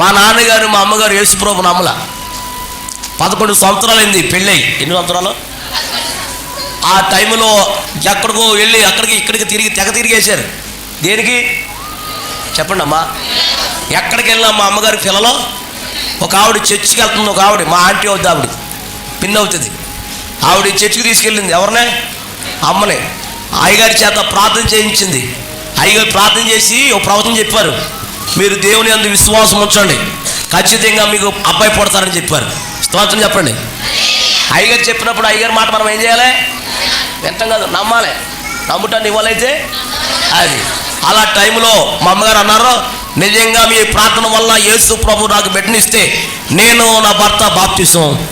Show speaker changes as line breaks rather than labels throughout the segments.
మా నాన్నగారు మా అమ్మగారు యేసుప్రభు నమ్మల. పదకొండు సంవత్సరాలైంది పెళ్ళై. ఎన్ని సంవత్సరాలు? ఆ టైంలో ఎక్కడికో వెళ్ళి అక్కడికి ఇక్కడికి తిరిగి తెగ తిరిగేశారు. దేనికి? చెప్పండి అమ్మా ఎక్కడికి వెళ్ళినా మా అమ్మగారి పిల్లలో ఒక ఆవిడ చర్చికి వెళ్తుంది ఒక ఆవిడ. మా ఆంటీ అవుద్ది ఆవిడ. పిన్ అవుతుంది. ఆవిడ చర్చికి తీసుకెళ్ళింది. ఎవరినే? అమ్మని. అయ్యగారి చేత ప్రార్థన చేయించింది. అయ్యగారు ప్రార్థన చేసి ఒక ప్రవచనం చెప్పారు. మీరు దేవుని అందు విశ్వాసం ఉంచండి. ఖచ్చితంగా మీకు అబ్బాయి పుడతారని చెప్పారు. స్తోత్రం చెప్పండి. అయ్యగారు చెప్పినప్పుడు అయ్యగారి మాట మనం ఏం చేయాలి? వింటాం కాదు నమ్మాలి. నమ్ముటాన్ని ఇవ్వాలైతే అది. అలా టైంలో మా అమ్మగారు అన్నారు నిజంగా మీ ప్రార్థన వల్ల యేసు ప్రభు నాకు బిడ్డనిస్తే నేను నా భర్త బాప్తిసం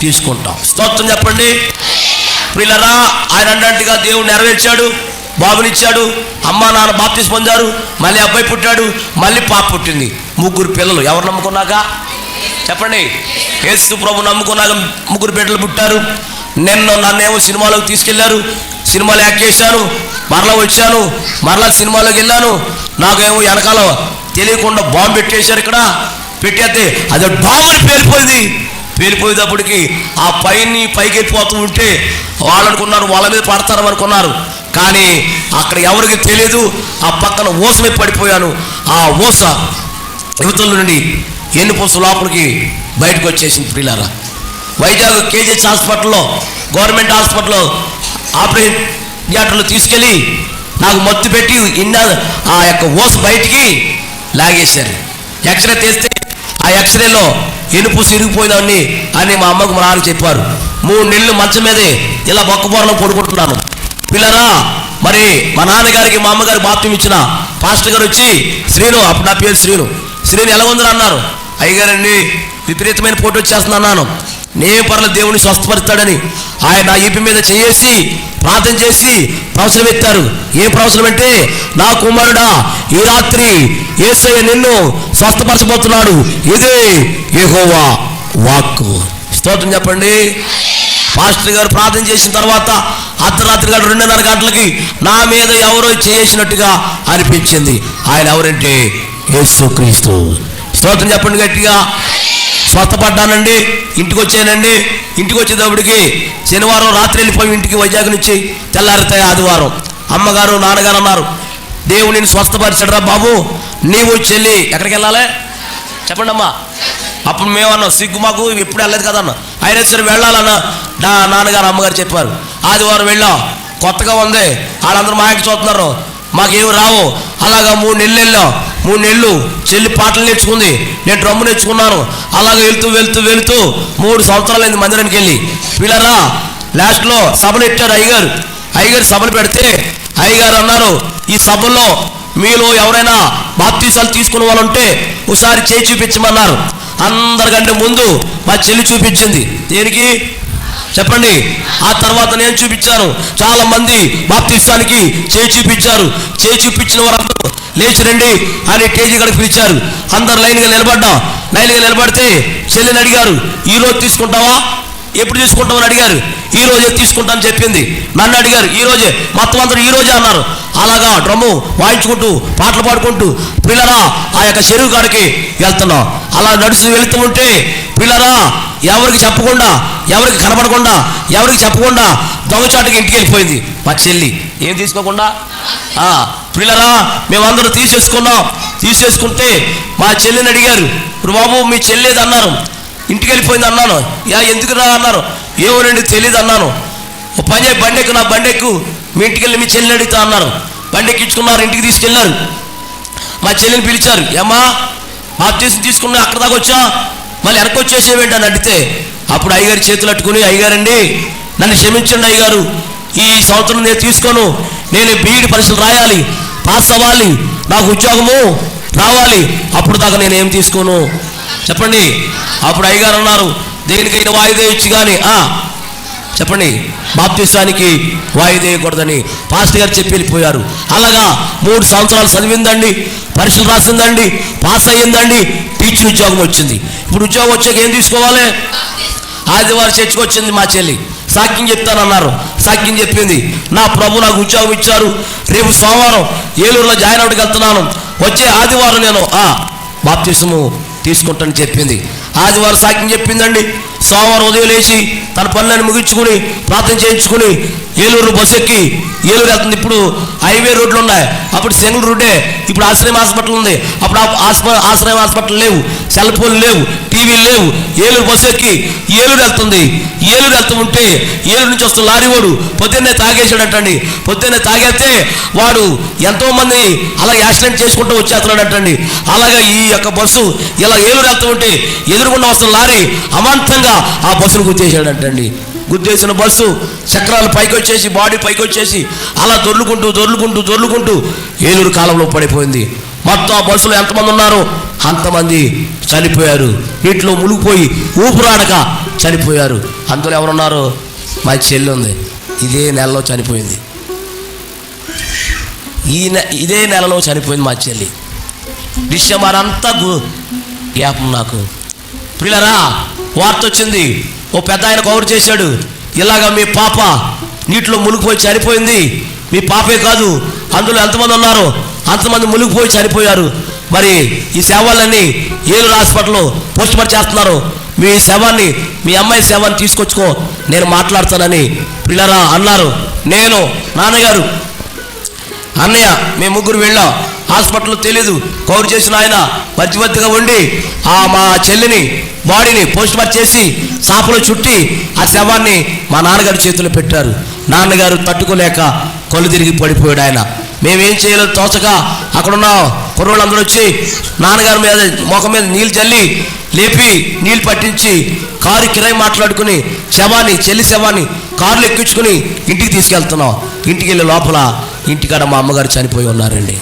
తీసుకుంటాం. స్తోత్రం చెప్పండి. పిల్లరా ఆయన అన్నట్టుగా దేవుడు నెరవేర్చాడు. బాబునిచ్చాడు అమ్మ నాన్న బాప్తిస్ పొందారు మళ్ళీ అబ్బాయి పుట్టాడు మళ్ళీ పాప పుట్టింది. ముగ్గురు పిల్లలు ఎవరు నమ్ముకున్నాక? చెప్పండి. యేసు ప్రభు నమ్ముకున్నాక ముగ్గురు బిడ్డలు పుట్టారు. నిన్న నన్నేమో సినిమాలోకి తీసుకెళ్ళారు సినిమాలు యాక్ట్ చేశాను మరలా వచ్చాను మరలా సినిమాలోకి వెళ్ళాను. నాకేమో వెనకాల తెలియకుండా బాంబు పెట్టేశారు ఇక్కడ. పెట్టేస్తే అది డామని పేలిపోయింది. పేలిపోయేటప్పటికి ఆ పైని పైకి వెళ్ళిపోతూ ఉంటే వాళ్ళు అనుకున్నారు వాళ్ళ మీద పడతారు అనుకున్నారు. కానీ అక్కడ ఎవరికి తెలియదు ఆ పక్కన ఓసమే పడిపోయాను. ఆ ఊస యువతల నుండి ఎన్నుపూస లోపలికి బయటకు వచ్చేసింది ప్రియులారా. వైజాగ్ కేజీహెచ్ హాస్పిటల్లో గవర్నమెంట్ హాస్పిటల్లో ఆపరేషన్ థియేటర్లో తీసుకెళ్ళి నాకు మత్తు పెట్టి ఇన్న ఆ యొక్క ఓస్ బయటికి లాగేశారు. ఎక్స్రే తీస్తే ఆ ఎక్స్రేలో ఎనుపు సిరిగిపోయిందని అని మా అమ్మకు మా నాన్న చెప్పారు. మూడు నెలలు మంచం మీదే ఇలా బొక్కబోరలో పడుకుంటున్నాను. పిల్లరా మరి మా నాన్నగారికి మా అమ్మగారు బాప్యం ఇచ్చిన పాస్టర్ గారు వచ్చి శ్రీను అప్పుడు నా పేరు శ్రీను. శ్రీను ఎలా ఉందని అన్నారు. అయ్యగారండి విపరీతమైన పోటీ వచ్చేస్తుంది అన్నాను. నేను పర్ల దేవుని స్వస్థపరుస్తాడని. ఆయన నా ఈపి మీద చేసి ప్రార్థన చేసి ప్రవచనం ఎత్తారు. ఏ ప్రవచనం అంటే నా కుమారుడా ఈ రాత్రి ఏసయ్య నిన్ను స్వస్థపరచబోతున్నాడు. ఇదే ఏహోవా వాక్కు. స్తోత్రం చెప్పండి. పాస్టర్ గారు ప్రార్థన చేసిన తర్వాత అర్ధరాత్రి గారు రెండున్నర గంటలకి నా మీద ఎవరో చేసినట్టుగా అనిపించింది. ఆయన ఎవరంటే యేసుక్రీస్తు. స్తోత్రం చెప్పండి గట్టిగా. స్వస్థపడ్డానండి ఇంటికి వచ్చానండి ఇంటికి వచ్చేటప్పటికి శనివారం రాత్రి వెళ్ళిపోయి ఇంటికి వైజాగ్ నుంచి తెల్లారితాయి ఆదివారం. అమ్మగారు నాన్నగారు అన్నారు దేవుడిని స్వస్థపరిచడరా బాబు నీవు చెల్లి ఎక్కడికి వెళ్ళాలి? చెప్పండి అమ్మా అప్పుడు మేమన్నా సిగ్గు మాకు ఎప్పుడు వెళ్ళలేదు కదా అయినా సరే వెళ్ళాలన్నా నా నాన్నగారు అమ్మగారు చెప్పారు. ఆదివారం వెళ్ళాం. కొత్తగా ఉంది. వాళ్ళందరూ మా ఇంటికి చూస్తున్నారు. మాకేమి రావు. అలాగా మూడు నెలలు వెళ్ళాం. మూడు నెలలు చెల్లి పాటలు నేర్చుకుంది. నేను డ్రమ్ము నేర్చుకున్నాను. అలాగ వెళ్తూ వెళ్తూ వెళ్తూ మూడు సంవత్సరాలైంది మందిరానికి వెళ్ళి. పిల్లరా లాస్ట్లో సభలు పెట్టారు అయ్యగారు. అయ్యగారు సభలు పెడితే అయ్యగారు అన్నారు ఈ సభల్లో మీలో ఎవరైనా బాప్తీసాలు తీసుకున్న వాళ్ళు ఉంటే ఒకసారి చేయి చూపించమన్నారు. అందరికంటే ముందు మా చెల్లి చూపించింది. దేనికి? చెప్పండి. ఆ తర్వాత నేను చూపించాను. చాలా మంది బాప్తిష్టానికి చేయి చూపించారు. చేయి చూపించిన వారందరూ లేచి రండి అని టేజీ గడికి పిలిచారు. అందరు లైన్గా నిలబడ్డా. లైన్గా నిలబడితే చెల్లిని అడిగారు ఈ రోజు తీసుకుంటావా? ఎప్పుడు తీసుకుంటామని అడిగారు. ఈ రోజే తీసుకుంటామని చెప్పింది. నన్ను అడిగారు ఈ రోజే. మొత్తం అందరూ ఈ రోజే అన్నారు. అలాగా డ్రమ్ము వాయించుకుంటూ పాటలు పాడుకుంటూ పిల్లరా ఆ యొక్క చెరువు కాడికి వెళ్తున్నాం. అలా నడుస్తూ వెళుతూ ఉంటే పిల్లరా ఎవరికి చెప్పకుండా ఎవరికి కనపడకుండా ఎవరికి చెప్పకుండా దొంగచాటుకి ఇంటికి వెళ్ళిపోయింది మా చెల్లి. ఏం తీసుకోకుండా? పిల్లరా మేమందరూ తీసేసుకున్నాం. తీసేసుకుంటే మా చెల్లిని అడిగారు. బాబు మీ చెల్లేది అన్నారు ఇంటికి వెళ్ళిపోయింది అన్నాను. యా ఎందుకు రా అన్నారు? ఏమోనండి తెలియదు అన్నాను ఓ పని చేయి బండి ఎక్కు నా బండి ఎక్కు. మీ ఇంటికి వెళ్ళి మీ చెల్లిని అడుగుతా అన్నారు. బండి ఎక్కించుకున్నారు ఇంటికి తీసుకెళ్ళారు. మా చెల్లిని పిలిచారు. ఏమా బాప్తీసం తీసుకున్నా అక్కడ దాకా వచ్చా? మళ్ళీ వెనక్కి వచ్చేసేవేంటి? అని అడిగితే అప్పుడు అయ్యగారి చేతులు అట్టుకుని అయ్యగారండి నన్ను క్షమించండి అయ్యగారు. ఈ సంవత్సరం నేను తీసుకోను. నేను బీఈడి పరీక్షలు రాయాలి పాస్ అవ్వాలి నాకు ఉద్యోగము రావాలి. అప్పుడు దాకా నేను ఏం తీసుకోను? చెప్పండి. అప్పుడు అయ్యగారు అన్నారు దేనికైనా వాయిదా ఇచ్చి కానీ చెప్పండి బాప్తిస్తానికి వాయిదేయకూడదని పాస్టర్ గారు చెప్పి వెళ్ళిపోయారు. అలాగా మూడు సంవత్సరాలు చదివిందండి పరీక్షలు రాసిందండి పాస్ అయ్యిందండి టీచర్ ఉద్యోగం వచ్చింది. ఇప్పుడు ఉద్యోగం వచ్చాక ఏం తీసుకోవాలి? ఆదివారం చర్చకు వచ్చింది మా చెల్లి. సాక్ష్యం చెప్తానన్నారు. సాక్ష్యం చెప్పింది నా ప్రభు నాకు ఉద్యోగం ఇచ్చారు. రేపు సోమవారం ఏలూరులో జాయిన్ అవడానికి వెళ్తున్నాను. వచ్చే ఆదివారం నేను ఆ బాప్తిసము తీసుకుంటానని చెప్పింది. ఆదివారం సాక్ష్యం చెప్పిందండి సోమవారం ఉదయం లేచి తన పనులను ముగించుకుని ప్రార్థన చేయించుకుని ఏలూరు బస్సు ఎక్కి ఏలూరు వెళ్తుంది. ఇప్పుడు హైవే రోడ్లు ఉన్నాయి. అప్పుడు సింగిల్ రోడ్డే. ఇప్పుడు ఆశ్రయం హాస్పిటల్ ఉంది. అప్పుడు ఆశ్రయం హాస్పిటల్ లేవు. సెల్ ఫోన్ లేవు. టీవీలు లేవు. ఏలూరు బస్సు ఎక్కి ఏలూరు వెళ్తుంది. ఏలూరు వెళ్తూ ఉంటే ఏలూరు నుంచి వస్తున్న లారీ వాడు పొద్దున్నే తాగేసాడంటండి పొద్దున్నే తాగేస్తే వాడు ఎంతోమంది అలాగే అలా యాక్సిడెంట్ చేసుకుంటూ వచ్చేస్తున్నాడంటండి అలాగే ఈ యొక్క బస్సు ఇలా ఏలూరు వెళ్తూ ఉంటే ఎదురుకుండా వస్తున్న లారీ అమాంతంగా ఆ బస్సును గుద్దేశాడంటండి గుద్దేసిన బస్సు చక్రాలు పైకి వచ్చేసి బాడీ పైకి వచ్చేసి అలా దొర్లుకుంటూ దొర్లుకుంటూ దొర్లుకుంటూ ఏలూరు కాలంలో పడిపోయింది. మొత్తం ఆ బస్సులో ఎంతమంది ఉన్నారో అంతమంది చనిపోయారు. నీటిలో మునిగిపోయి ఊపిరాడక చనిపోయారు. అందులో ఎవరున్నారు? మా చెల్లి ఉంది. ఇదే నెలలో చనిపోయింది. ఈ నె ఇదే నెలలో చనిపోయింది మా చెల్లి. డిసెంబర్ అంతా జ్ఞాపం నాకు. పిల్లరా వార్త వచ్చింది ఓ పెద్ద ఆయన కవర్ చేశాడు. ఇలాగా మీ పాప నీటిలో మునిగిపోయి చనిపోయింది. మీ పాపే కాదు అందులో ఎంతమంది ఉన్నారు అంతమంది మునిగిపోయి చనిపోయారు. మరి ఈ సేవలన్నీ ఏలూరు హాస్పిటల్లో పోస్ట్మార్టం చేస్తున్నారు మీ శవాన్ని మీ అమ్మాయి శవాన్ని తీసుకొచ్చుకో నేను మాట్లాడతానని పిల్లరా అన్నారు. నేను నాన్నగారు అన్నయ్య మేము ముగ్గురు వెళ్ళాం. హాస్పిటల్లో తెలీదు. కవర్ చేసిన ఆయన మధ్యవర్తిగా ఉండి ఆ మా చెల్లిని బాడీని పోస్ట్ మార్టం చేసి సాపలో చుట్టి ఆ శవాన్ని మా నాన్నగారి చేతిలో పెట్టారు. నాన్నగారు తట్టుకోలేక కళ్ళు తిరిగి పడిపోయాడు ఆయన. మేమేం చేయలేదు తోచక అక్కడున్న కుర్రోళ్ళందరూ వచ్చి నాన్నగారి మీద ముఖం మీద నీళ్ళు చల్లి లేపి నీళ్ళు పట్టించి కారు కిరాయి మాట్లాడుకుని శవాన్ని చెల్లి శవాన్ని కారులో ఎక్కించుకుని ఇంటికి తీసుకెళ్తున్నాం. ఇంటికి వెళ్ళే లోపల ఇంటికాడ మా అమ్మగారు చనిపోయి ఉన్నారండి.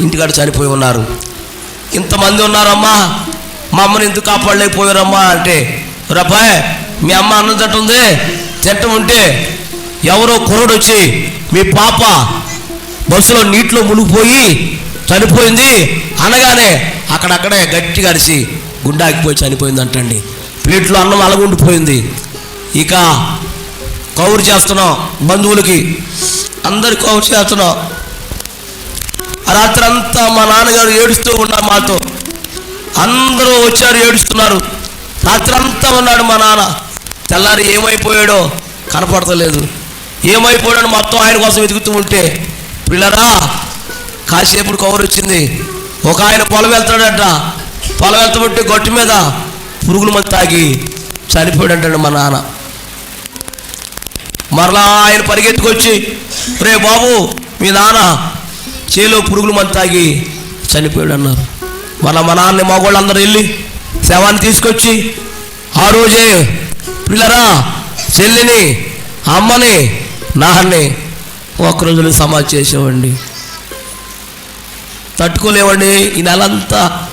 ఇంటికాడ చనిపోయి ఉన్నారు. ఇంతమంది ఉన్నారమ్మా మా అమ్మని ఎందుకు కాపాడలేకపోయారమ్మా అంటే రబ్బాయ్ మీ అమ్మ అన్నం తింటుంది తింటం ఉంటే ఎవరో కుర్రుడు వచ్చి మీ పాప బస్సులో నీటిలో మునిగిపోయి చనిపోయింది. అనగానే అక్కడక్కడే గట్టి అరిసి గుండాకిపోయి చనిపోయింది అంటండి. ప్లేట్లో అన్నం అలగుండిపోయింది. ఇక కౌరు చేస్తున్నాం బంధువులకి. అందరు కౌరు చేస్తున్నాం. రాత్రి అంతా మా నాన్నగారు ఏడుస్తూ ఉన్నారు మాతో. అందరూ వచ్చారు ఏడుస్తున్నారు. రాత్రి అంతా ఉన్నాడు మా నాన్న. తెల్లారి ఏమైపోయాడో కనపడతలేదు. ఏమైపోయాడో మొత్తం ఆయన కోసం వెతుకుతూ ఉంటే పిల్లరా కాసేపుడు కవర్ వచ్చింది. ఒక ఆయన పొలం వెళ్తాడట. పొలం వెళ్తుంటే గొట్టు మీద పురుగుల మంది తాగి చనిపోయాడంటాడు మా నాన్న. మరలా ఆయన పరిగెత్తుకొచ్చి రే బాబు మీ నాన్న చేలో పురుగులు మంది తాగి చనిపోయాడు అన్నారు మన మా నాన్న మగవాళ్ళందరూ వెళ్ళి శవాన్ని తీసుకొచ్చి ఆ రోజే పిల్లరా చెల్లిని అమ్మని నాన్నని ఒక రోజులో సమాధి చేసేవండి తట్టుకోలేవండి ఈ నెలంతా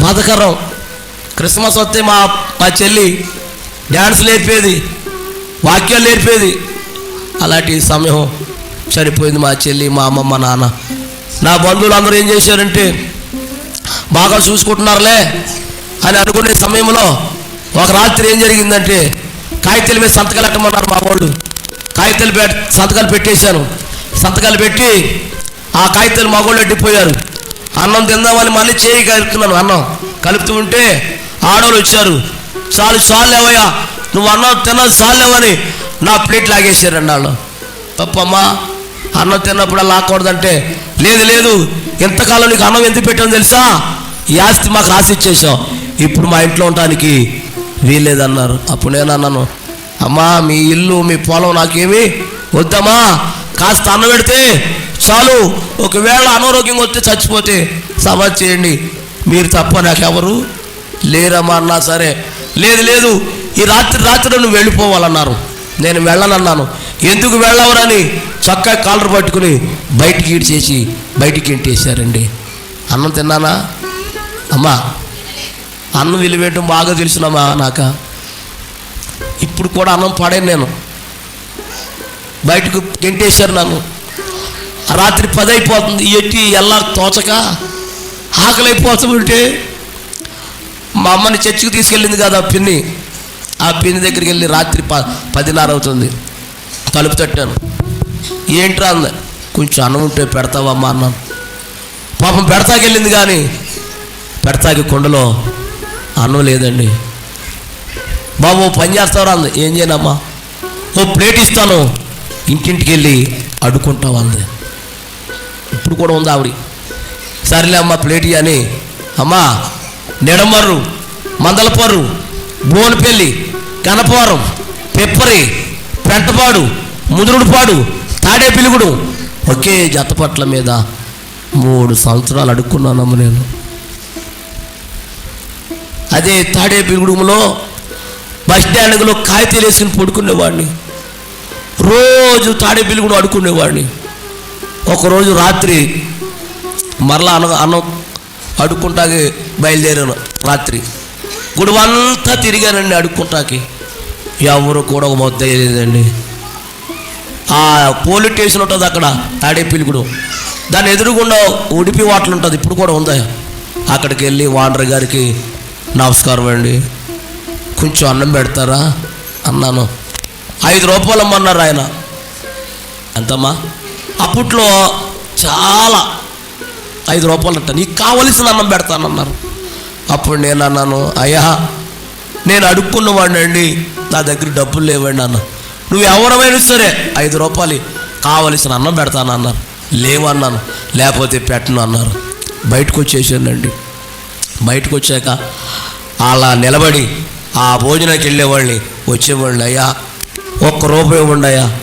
బాధకరం. క్రిస్మస్ వస్తే మా మా చెల్లి డ్యాన్స్ నేర్పేది వాక్యాలు నేర్పేది. అలాంటి సమయం చనిపోయింది మా చెల్లి మా అమ్మమ్మ నాన్న. నా బంధువులు అందరూ ఏం చేశారంటే బాగా చూసుకుంటున్నారులే అని అనుకునే సమయంలో ఒక రాత్రి ఏం జరిగిందంటే కాగితాల మీద సంతకాలు పెట్టమన్నారు మా వాళ్ళు. కాగితాలు పెట్ సంతకాలు పెట్టేశాను. సంతకాలు పెట్టి ఆ కాగితాలు మా వాళ్ళు అడ్డిపోయారు అన్నం తిందామని మళ్ళీ చేయి కలుపుతున్నాను అన్నం. కలుపుతూ ఉంటే ఆడవాళ్ళు వచ్చారు. చాలు చాలు లేవయ్యా నువ్వు అన్నం తిన్నది చాలు లేవని నా ప్లేట్ లాగేశారండి వాళ్ళు తప్పమ్మా అన్నం తిన్నప్పుడు అలా లాక్కూడదంటే లేదు లేదు ఎంతకాలం నీకు అన్నం ఎందుకు పెట్టాను తెలుసా? ఈ ఆస్తి మాకు రాసి ఇచ్చేసాం ఇప్పుడు మా ఇంట్లో ఉండటానికి వీలేదన్నారు అప్పుడు నేను అన్నాను అమ్మా మీ ఇల్లు మీ పొలం నాకేమి వద్దమ్మా. కాస్త అన్నం పెడితే చాలు. ఒకవేళ అనారోగ్యం వస్తే చచ్చిపోతే సమాజ్ చేయండి. మీరు తప్ప నాకెవరు లేరమ్మా అన్నా సరే. లేదు లేదు ఈ రాత్రి రాత్రి నువ్వు వెళ్ళిపోవాలన్నారు. నేను వెళ్ళనన్నాను. ఎందుకు వెళ్ళవరని చక్కగా కాలర్ పట్టుకుని బయటికి ఈడ్చేసి బయటికి ఇంటేశారండి అన్నం తిన్నానా? అమ్మా అన్నం విలువేయటం బాగా తెలుసునమ్మా నాక. ఇప్పుడు కూడా అన్నం పడాను నేను. బయటకు గెంటేశారు నన్ను. రాత్రి పది అయిపోతుంది ఎట్టి ఎలా తోచక ఆకలి అయిపోతుంటే మా అమ్మని చర్చికి తీసుకెళ్ళింది కదా ఆ పిన్ని. ఆ పిన్ని దగ్గరికి వెళ్ళి రాత్రి ప పదిన్నర అవుతుంది. తలుపు తట్టాను. ఏంట్రా అంద? కొంచెం అన్నం ఉంటే పెడతావమ్మా అన్నాను పాపం పెడతాకెళ్ళింది కానీ పెడతాకి కుండలో అన్నం లేదండి. బాబు పని చేస్తావరా అంది. ఏం చేయనమ్మా? ఓ ప్లేట్ ఇస్తాను. ఇంటింటికి వెళ్ళి అడుకుంటావు అంది. ఇప్పుడు కూడా ఉంది ఆవిడ. సరేలే అమ్మ ప్లేట్ అని. అమ్మా నిడమర్రు మందలపర్రు బోనపల్లి కనపవరం పెప్పరి పెంటపాడు ముదురుడుపాడు తాడే పిలుగుడు. ఒకే జతపట్ల మీద మూడు సంవత్సరాలు అడుక్కున్నానమ్మ నేను. అదే తాడే పిలుగుడులో బస్ స్టాండ్లో కాగితాలు వేసుకుని పడుకునేవాడిని. రోజు తాడే పిలుగుడు అడుక్కునేవాడిని. ఒకరోజు రాత్రి మరలా అన్న అన్నం అడుక్కుంటాకి బయలుదేరాను రాత్రి. గుడివంతా తిరిగానండి అడుక్కుంటాకి. ఎవరు కూడా ఒక మొత్తం లేదండి ఆ పోలీస్ స్టేషన్ ఉంటుంది అక్కడ తాడేపిలుగుడు దాని ఎదురుగుండా ఉడిపి వాటలు ఉంటుంది ఇప్పుడు కూడా ఉందా? అక్కడికి వెళ్ళి వాండర్ గారికి నమస్కారం అండి. కొంచెం అన్నం పెడతారా? అన్నాను. ఐదు రూపాయలు అమ్మన్నారు ఆయన. ఎంతమ్మా? అప్పట్లో చాలా ఐదు రూపాయలు అంట నీకు కావలసిన అన్నం పెడతానన్నారు. అప్పుడు నేను అన్నాను అయ్యా నేను అడుక్కున్నవాడిని అండి. నా దగ్గర డబ్బులు లేవండి అన్న. నువ్వు ఎవరమైనా సరే ఐదు రూపాయలు కావలసిన అన్నం పెడతాను అన్నారు. లేవన్నాను. లేకపోతే పెట్టను అన్నారు. బయటకు వచ్చేసానండి బయటకు వచ్చాక అలా నిలబడి ఆ భోజనానికి వెళ్ళేవాళ్ళని వచ్చేవాళ్ళని అయ్యా ఒక్క రూపాయి ఉండయా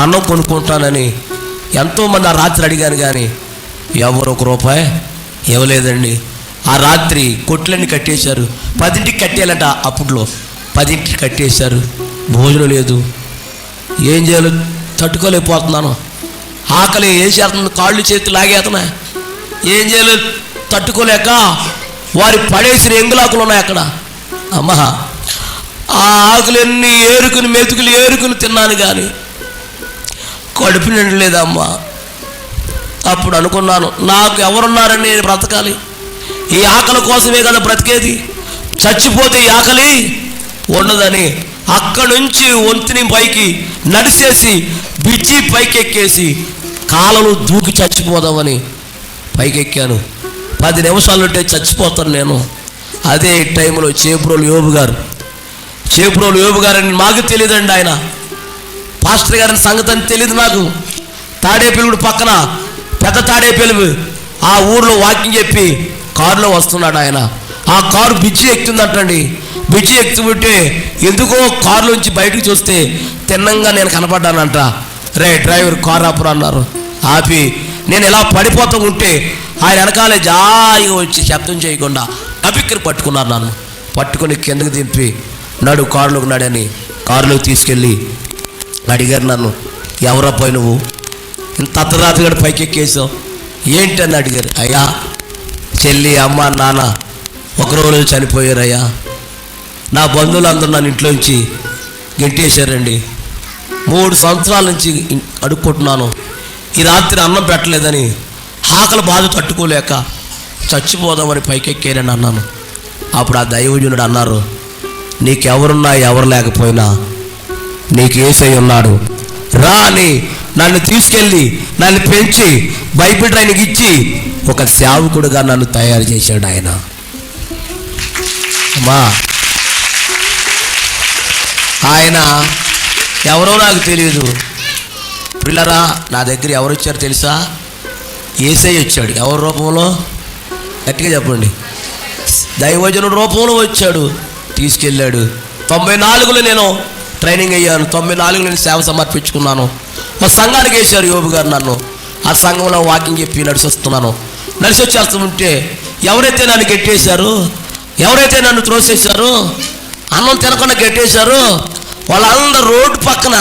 అన్నం కొనుక్కుంటానని ఎంతోమంది ఆ రాత్రి అడిగాను కానీ ఎవరు ఒక రూపాయి ఇవ్వలేదండి. ఆ రాత్రి కొట్లన్నీ కట్టేశారు. పదింటికి కట్టేయాలట అప్పట్లో. పదింటి కట్టేశారు. భోజనం లేదు. ఏం చేయాలో తట్టుకోలేకపోతున్నాను. ఆకలి ఏం చేస్తుంది? కాళ్ళు చేతులు లాగేస్తున్నా ఏం చేయాలో తట్టుకోలేక వారి పడేసిన ఎంగులాకులు ఉన్నాయి అక్కడ. అమ్మా ఆ ఆకులన్నీ ఏరుకుని మెతుకులు ఏరుకుని తిన్నాను కానీ కడుపు నిండలేదమ్మా. అప్పుడు అనుకున్నాను నాకు ఎవరున్నారని నేను బ్రతకాలి? ఈ ఆకలి కోసమే కదా బ్రతికేది? చచ్చిపోతే ఈ ఆకలి ఉండదని అక్కడి నుంచి వంతిని పైకి నడిచేసి బిచ్చి పైకి ఎక్కేసి కాలలు దూకి చచ్చిపోదామని పైకి ఎక్కాను పది నిమిషాలు ఉంటే చచ్చిపోతాను నేను. అదే టైంలో చేపురోలు యోబు గారు. చేపురోలు యోబు గారని మాకు తెలియదండి ఆయన. పాస్టర్ గారిని సంగతి అని తెలియదు నాకు తాడేపల్లిగుడు పక్కన పెద్ద తాడేపల్లి ఆ ఊర్లో వాకింగ్ చెప్పి కారులో వస్తున్నాడు ఆయన. ఆ కారు బిజ్జి ఎక్కుతుందంటండి. బిజ్జి ఎక్కుతుంటే ఎందుకో కారులోంచి బయటకు చూస్తే తిన్నంగా నేను కనపడ్డానంట. రే డ్రైవర్ కారు ఆపురా అన్నారు. ఆపి నేను ఇలా పడిపోతూ ఉంటే ఆయన వెనకాలే జాయిగా వచ్చి శబ్దం చేయకుండా అపిక్కరు పట్టుకున్నారు నన్ను. పట్టుకొని కిందకు దింపి నడు కారులోకి నడని కారులోకి తీసుకెళ్ళి అడిగారు నన్ను. ఎవరా పోయి నువ్వు? ఇంత అర్ధరాత్రిగా పైకి ఎక్కేసావు ఏంటని అడిగారు. అయ్యా చెల్లి అమ్మ నాన్న ఒక రోజు చనిపోయారయ్యా. నా బంధువులందరూ నన్ను ఇంట్లోంచి గెట్టేశారండి. మూడు సంవత్సరాల నుంచి అడుక్కుంటున్నాను. ఈ రాత్రి అన్నం పెట్టలేదని ఆకలి బాధ తట్టుకోలేక చచ్చిపోదామని పైకెక్కానని అన్నాను. అప్పుడు ఆ దైవజనుడు అన్నారు నీకెవరున్నా ఎవరు లేకపోయినా నీకు ఏసై ఉన్నాడు. రా అని నన్ను తీసుకెళ్ళి నన్ను పెంచి బైబిల్ ట్రైన్కి ఇచ్చి ఒక సేవకుడుగా నన్ను తయారు చేశాడు ఆయన. అమ్మా! ఆయన ఎవరో నాకు తెలియదు పిల్లరా నా దగ్గర ఎవరు వచ్చారో తెలుసా? ఏసై వచ్చాడు. ఎవరి రూపంలో? గట్టిగా చెప్పండి. దైవజనుడు రూపంలో వచ్చాడు. తీసుకెళ్ళాడు. తొంభై నాలుగులో నేను ట్రైనింగ్ అయ్యాను. తొంభై నాలుగులో నేను సేవ సమర్పించుకున్నాను. మా సంఘానికి వేశారు యోబు గారు నన్ను. ఆ సంఘంలో వాకింగ్ చెప్పి నడిచొస్తున్నాను. నడిచి వచ్చేస్తుంటే ఎవరైతే నన్ను గెట్టేశారు? ఎవరైతే నన్ను త్రోసేశారు? అన్నం తినకుండా గెట్టేశారు? వాళ్ళందరూ రోడ్డు పక్కన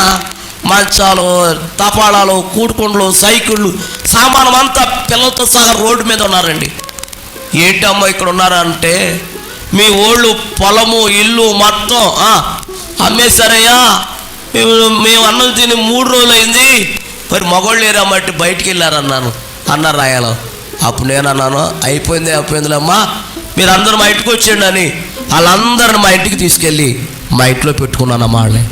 మంచాలు తపాళాలు కూడుకొండలు సైకిళ్ళు సామానం అంతా పిల్లలతో సహా రోడ్డు మీద ఉన్నారండి. ఏంటమ్మా ఇక్కడ ఉన్నారంటే మీ ఓళ్ళు పొలము ఇల్లు మొత్తం అమ్మేశారయ్యా. మేము మేము అన్నం తిని మూడు రోజులు అయింది మరి మగోళ్ళు లేరమ్మట్టి బయటికి వెళ్ళారన్నాను అన్నారు రాయాలో. అప్పుడు నేను అన్నాను అయిపోయింది అయిపోయిందిలేమ్మా మీరు అందరూ మా ఇంటికి వచ్చేయండి అని. వాళ్ళందరిని మా ఇంటికి తీసుకెళ్ళి మా ఇంట్లో పెట్టుకున్నాను అమ్మాళ్ళని